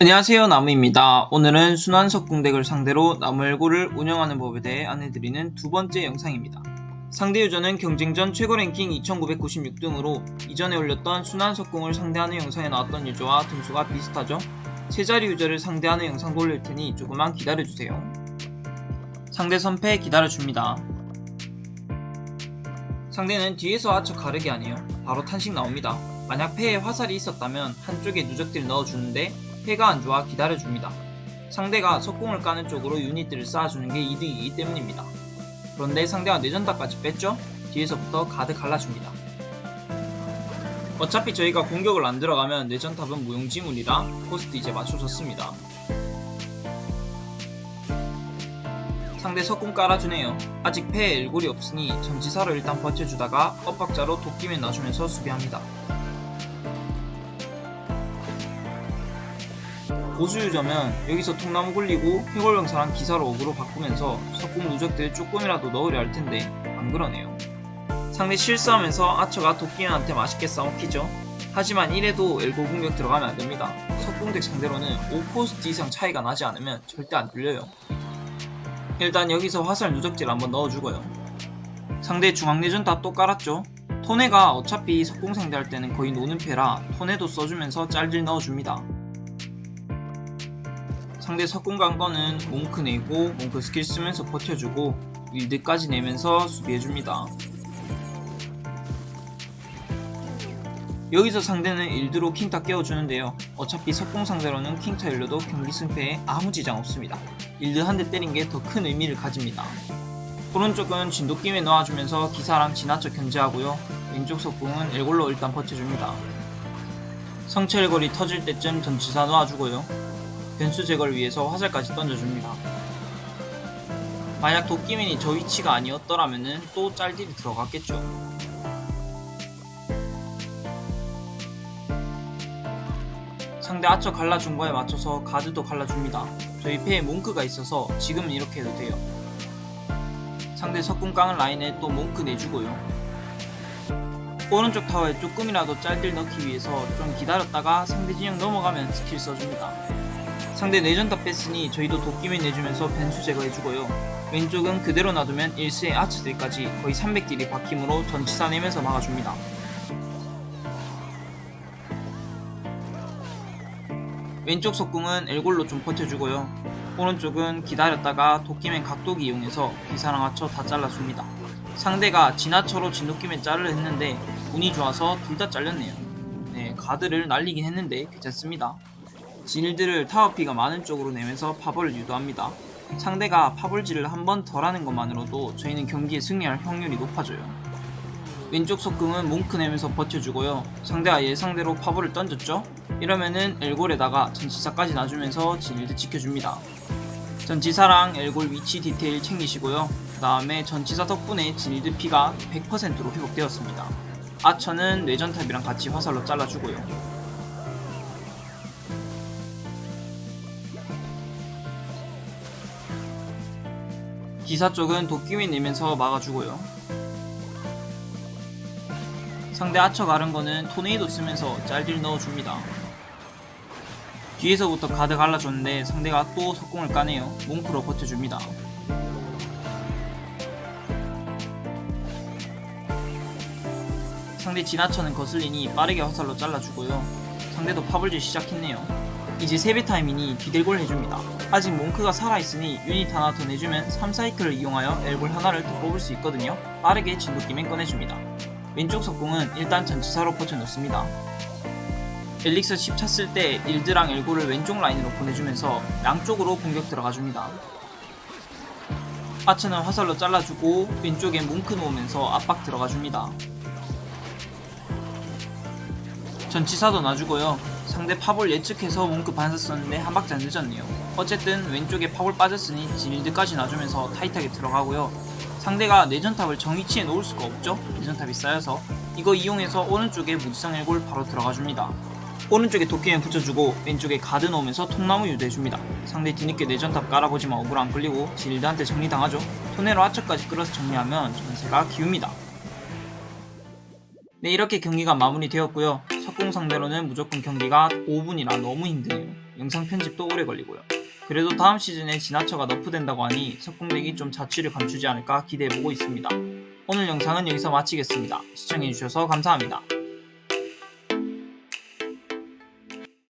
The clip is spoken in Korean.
안녕하세요 나무입니다. 오늘은 순환석궁덱을 상대로 나무 엘고를 운영하는 법에 대해 안내드리는 두 번째 영상입니다. 상대 유저는 경쟁전 최고 랭킹 2996등으로 이전에 올렸던 순환석궁을 상대하는 영상에 나왔던 유저와 등수가 비슷하죠? 세자리 유저를 상대하는 영상도 올릴 테니 조금만 기다려주세요. 상대 선패 기다려줍니다. 상대는 뒤에서 아처 가르기 아니에요. 바로 탄식 나옵니다. 만약 패에 화살이 있었다면 한쪽에 누적딜 넣어주는데 패가 안 좋아 기다려줍니다. 상대가 석궁을 까는 쪽으로 유닛들을 쌓아주는 게 이득이기 때문입니다. 그런데 상대가 내전다까지 뺐죠? 뒤에서부터 가드 갈라줍니다. 어차피 저희가 공격을 안 들어가면 내전탑은 무용지물이라 코스트 이제 맞춰졌습니다. 상대 석궁 깔아주네요. 아직 패에 엘골이 없으니 전지사로 일단 버텨주다가 엇박자로 도끼맨 놔주면서 수비합니다. 보수 유저면 여기서 통나무 굴리고 해골병사랑 기사로 어그로 바꾸면서 석궁 누적들 조금이라도 넣으려 할 텐데 안 그러네요. 상대 실수하면서 아처가 도끼맨한테 맛있게 싸먹히죠. 하지만 이래도 엘고 공격 들어가면 안 됩니다. 석궁덱 상대로는 5포스트 이상 차이가 나지 않으면 절대 안 뚫려요. 일단 여기서 화살 누적질 한번 넣어주고요. 상대 중앙내전 다 또 깔았죠. 토네가 어차피 석궁 상대할 때는 거의 노는 패라 토네도 써주면서 짤질 넣어줍니다. 상대 석궁 간 거는 몽크 내고 몽크 스킬 쓰면서 버텨주고 일드까지 내면서 수비해줍니다. 여기서 상대는 일드로 킹타 깨워주는데요. 어차피 석궁 상대로는 킹타 일로도 경기 승패에 아무 지장 없습니다. 일드 한 대 때린 게 더 큰 의미를 가집니다. 오른쪽은 진돗김에 놓아주면서 기사랑 지나쳐 견제하고요. 왼쪽 석궁은 엘골로 일단 버텨줍니다. 성체일골이 터질 때쯤 전치사 놓아주고요. 변수 제거를 위해서 화살까지 던져줍니다. 만약 도끼맨이 저 위치가 아니었더라면 또 짤딜이 들어갔겠죠. 상대 아처 갈라준 거에 맞춰서 가드도 갈라줍니다. 저희 패에 몽크가 있어서 지금은 이렇게 해도 돼요. 상대 석궁 깡은 라인에 또 몽크 내주고요. 오른쪽 타워에 조금이라도 짤딜 넣기 위해서 좀 기다렸다가 상대 진영 넘어가면 스킬 써줍니다. 상대 내전탑 뺐으니 저희도 도끼맨 내주면서 변수 제거해주고요. 왼쪽은 그대로 놔두면 1스의 아츠들까지 거의 300딜이 박힘으로 전치사 내면서 막아줍니다. 왼쪽 석궁은 엘골로 좀 버텨주고요. 오른쪽은 기다렸다가 도끼맨 각도기 이용해서 기사랑 아처 다 잘라줍니다. 상대가 진화처로 진도끼맨 자르려 했는데 운이 좋아서 둘 다 잘렸네요. 네, 가드를 날리긴 했는데 괜찮습니다. 진일드를 타워피가 많은 쪽으로 내면서 파벌을 유도합니다. 상대가 파벌질을 한 번 덜 하는 것만으로도 저희는 경기에 승리할 확률이 높아져요. 왼쪽 석궁은 몽크 내면서 버텨주고요. 상대가 예상대로 파벌을 던졌죠? 이러면은 엘골에다가 전치사까지 놔주면서 진일드 지켜줍니다. 전치사랑 엘골 위치 디테일 챙기시고요. 그 다음에 전치사 덕분에 진일드 피가 100%로 회복되었습니다. 아처는 뇌전탑이랑 같이 화살로 잘라주고요. 기사 쪽은 도끼윈 내면서 막아주고요. 상대 아처 가른 거는 토네이도 쓰면서 짤딜 넣어줍니다. 뒤에서부터 가드 갈라줬는데 상대가 또 석궁을 까네요. 몽크로 버텨줍니다. 상대 진화처는 거슬리니 빠르게 화살로 잘라주고요. 상대도 파벌질 시작했네요. 이제 세배 타이밍이 비델골 해줍니다. 아직 몽크가 살아있으니 유닛 하나 더 내주면 3사이클을 이용하여 엘골 하나를 더 뽑을 수 있거든요. 빠르게 진돗기맨 꺼내줍니다. 왼쪽 석궁은 일단 전치사로 버텨놓습니다. 엘릭서 10 찼을 때 일드랑 엘골을 왼쪽 라인으로 보내주면서 양쪽으로 공격 들어가줍니다. 아처는 화살로 잘라주고 왼쪽에 몽크 놓으면서 압박 들어가줍니다. 전치사도 놔주고요. 상대 파볼 예측해서 몽크 반사 썼는데 한 박자 늦었네요. 어쨌든 왼쪽에 파볼 빠졌으니 진일드까지 놔주면서 타이트하게 들어가고요. 상대가 내전탑을 정위치에 놓을 수가 없죠. 내전탑이 쌓여서 이거 이용해서 오른쪽에 무지성 엘골 바로 들어가줍니다. 오른쪽에 도끼면 붙여주고 왼쪽에 가드 놓으면서 통나무 유도해줍니다. 상대 뒤늦게 내전탑 깔아보지만 어그로 안 끌리고 진일드한테 정리당하죠. 토네로 하처까지 끌어서 정리하면 전세가 기웁니다. 네 이렇게 경기가 마무리되었고요. 석궁 상대로는 무조건 경기가 5분이라 너무 힘드네요. 영상 편집도 오래 걸리고요. 그래도 다음 시즌에 지나쳐가 너프된다고 하니 석궁덱이 좀 자취를 감추지 않을까 기대해보고 있습니다. 오늘 영상은 여기서 마치겠습니다. 시청해주셔서 감사합니다.